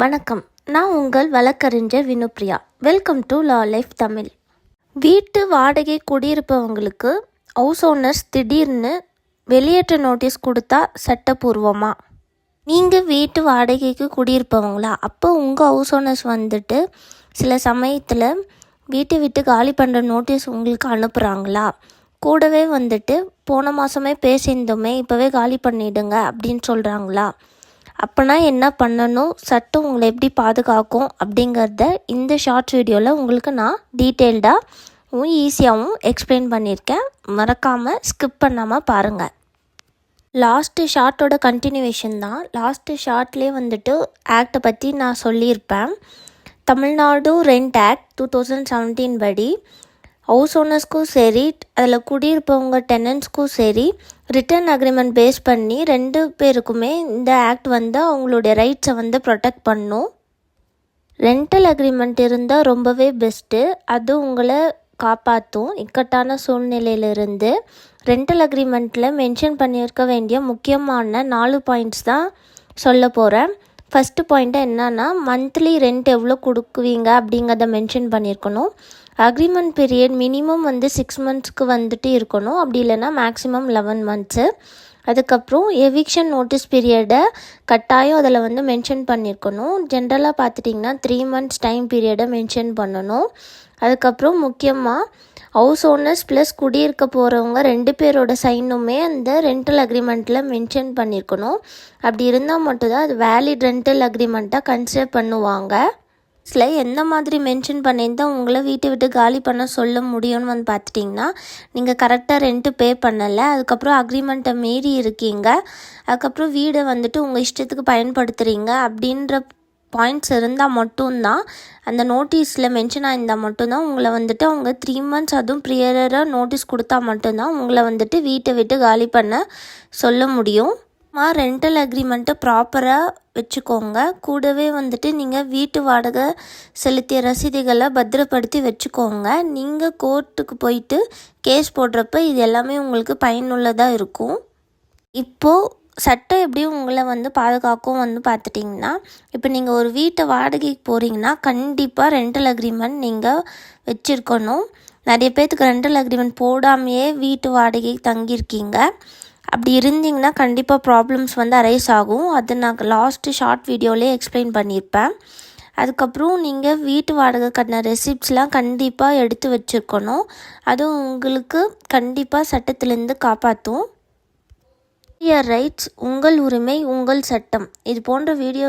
வணக்கம். நான் உங்கள் வழக்கறிஞர் Vinupriya. Welcome to law life Tamil வீட்டு வாடகை குடியிருப்பவங்களுக்கு ஹவுஸ் ஓனர்ஸ் திடீர்னு வெளியேற்ற நோட்டீஸ் கொடுத்தா சட்டப்பூர்வமா? நீங்கள் வீட்டு வாடகைக்கு குடியிருப்பவங்களா? அப்போ உங்கள் ஹவுஸ் ஓனர்ஸ் வந்துட்டு சில சமயத்தில் வீட்டை விட்டு காலி பண்ணுற நோட்டீஸ் உங்களுக்கு அனுப்புகிறாங்களா கூடவே வந்துட்டு போன மாதமே பேசியிருந்தோமே இப்போவே காலி பண்ணிவிடுங்க அப்படின்னு சொல்கிறாங்களா அப்போனா என்ன பண்ணணும்? சட்டம் உங்களை எப்படி பாதுகாக்கும்? அப்படிங்கிறத இந்த ஷார்ட் வீடியோவில் உங்களுக்கு நான் டீட்டெயில்டாகவும் ஈஸியாகவும் எக்ஸ்பிளைன் பண்ணியிருக்கேன். மறக்காமல் ஸ்கிப் பண்ணாமல் பாருங்கள் லாஸ்ட்டு ஷார்ட்டோட கண்டினியூவேஷன் தான். லாஸ்ட்டு ஷார்ட்லேயே வந்துட்டு ஆக்டை பற்றி நான் சொல்லியிருப்பேன். Tamil Nadu rent act two thousand seventeen படி ஹவுஸ் ஓனர்ஸ்க்கும் சரி அதில் குடியிருப்பவங்க டெனன்ஸ்க்கும் சரி ரிட்டர்ன் அக்ரிமெண்ட் பேஸ் பண்ணி ரெண்டு பேருக்குமே இந்த ஆக்ட் வந்து அவங்களுடைய ரைட்ஸை வந்து ப்ரொடெக்ட் பண்ணும். ரெண்டல் அக்ரிமெண்ட் இருந்தால் ரொம்பவே பெஸ்ட்டு அது உங்களை காப்பாற்றும் இக்கட்டான சூழ்நிலையிலிருந்து ரெண்டல் அக்ரிமெண்ட்டில் மென்ஷன் பண்ணியிருக்க வேண்டிய முக்கியமான நாலு பாயிண்ட்ஸ் தான் சொல்ல போகிறேன் ஃபஸ்ட்டு பாயிண்ட்டு என்னன்னா மந்த்லி ரெண்ட் எவ்வளோ கொடுக்குவீங்க அப்படிங்கிறத மென்ஷன் பண்ணியிருக்கணும். அக்ரிமெண்ட் பீரியட் மினிமம் வந்து சிக்ஸ் மந்த்ஸ்க்கு வந்துட்டு இருக்கணும். அப்படி இல்லைன்னா மேக்ஸிமம் லெவன் மந்த்ஸு அதுக்கப்புறம் எவிக்ஷன் நோட்டீஸ் பீரியடை கட்டாயம் அதில் வந்து மென்ஷன் பண்ணியிருக்கணும். ஜென்ரலாக பார்த்துட்டிங்கன்னா த்ரீ மந்த்ஸ் டைம் பீரியடை மென்ஷன் பண்ணணும். அதுக்கப்புறம் முக்கியமாக ஹவுஸ் ஓனர்ஸ் ப்ளஸ் குடியிருக்க போகிறவங்க ரெண்டு பேரோட சைனுமே அந்த ரெண்டல் அக்ரிமெண்ட்டில் மென்ஷன் பண்ணியிருக்கணும் அப்படி இருந்தால் மட்டும்தான் அது வேலிட் ரெண்டல் அக்ரிமெண்ட்டாக கன்சிடர் பண்ணுவாங்க. இதில் எந்த மாதிரி மென்ஷன் பண்ணியிருந்தால் உங்களை வீட்டை விட்டு காலி பண்ண சொல்ல முடியும்னு வந்து பார்த்துட்டிங்கன்னா நீங்கள் கரெக்டாக ரெண்ட்டு பே பண்ணலை அதுக்கப்புறம் அக்ரிமெண்ட்டை மீறி இருக்கீங்க அதுக்கப்புறம் வீடை வந்துட்டு உங்கள் இஷ்டத்துக்கு பயன்படுத்துகிறீங்க அப்படின்ற பாயிண்ட்ஸ் இருந்தால் மட்டும்தான் அந்த நோட்டீஸில் மென்ஷன் ஆயிருந்தால் மட்டும்தான் உங்களை வந்துட்டு அவங்க த்ரீ மந்த்ஸ் அதுவும் ப்ரியராக நோட்டீஸ் கொடுத்தா மட்டும்தான் உங்களை வந்துட்டு வீட்டை விட்டு காலி பண்ண சொல்ல முடியும். ரெண்டல் அக்ரிமெண்ட்டை ப்ராப்பராக வச்சுக்கோங்க. கூடவே வந்துட்டு நீங்கள் வீட்டு வாடகை செலுத்திய ரசீதுகளை பத்திரப்படுத்தி வச்சுக்கோங்க. நீங்கள் கோர்ட்டுக்கு போயிட்டு கேஸ் போடுறப்ப இது எல்லாமே உங்களுக்கு பயனுள்ளதாக இருக்கும். இப்போது சட்டம் எப்படி உங்களை வந்து பாதுகாக்கும் வந்து பார்த்துட்டிங்கன்னா இப்போ நீங்கள் ஒரு வீட்டை வாடகைக்கு போகிறீங்கன்னா கண்டிப்பாக ரெண்டல் அக்ரிமெண்ட் நீங்கள் வச்சுருக்கணும். நிறைய பேர்த்துக்கு ரெண்டல் அக்ரிமெண்ட் போடாமையே வீட்டு வாடகைக்கு தங்கியிருக்கீங்க. அப்படி இருந்தீங்கன்னா கண்டிப்பாக ப்ராப்ளம்ஸ் வந்து அரைஸ் ஆகும். அது நான் லாஸ்ட்டு ஷார்ட் வீடியோலேயே எக்ஸ்பிளைன் பண்ணியிருப்பேன். அதுக்கப்புறம் நீங்கள் வீட்டு வாடகை கட்டின ரெசிப்ட்ஸ்லாம் கண்டிப்பாக எடுத்து வச்சுருக்கணும். அதுவும் உங்களுக்கு கண்டிப்பாக சட்டத்திலேருந்து காப்பாற்றும். ரைட்ஸ் உங்கள் உரிமை உங்கள் சட்டம். இது போன்ற வீடியோகள்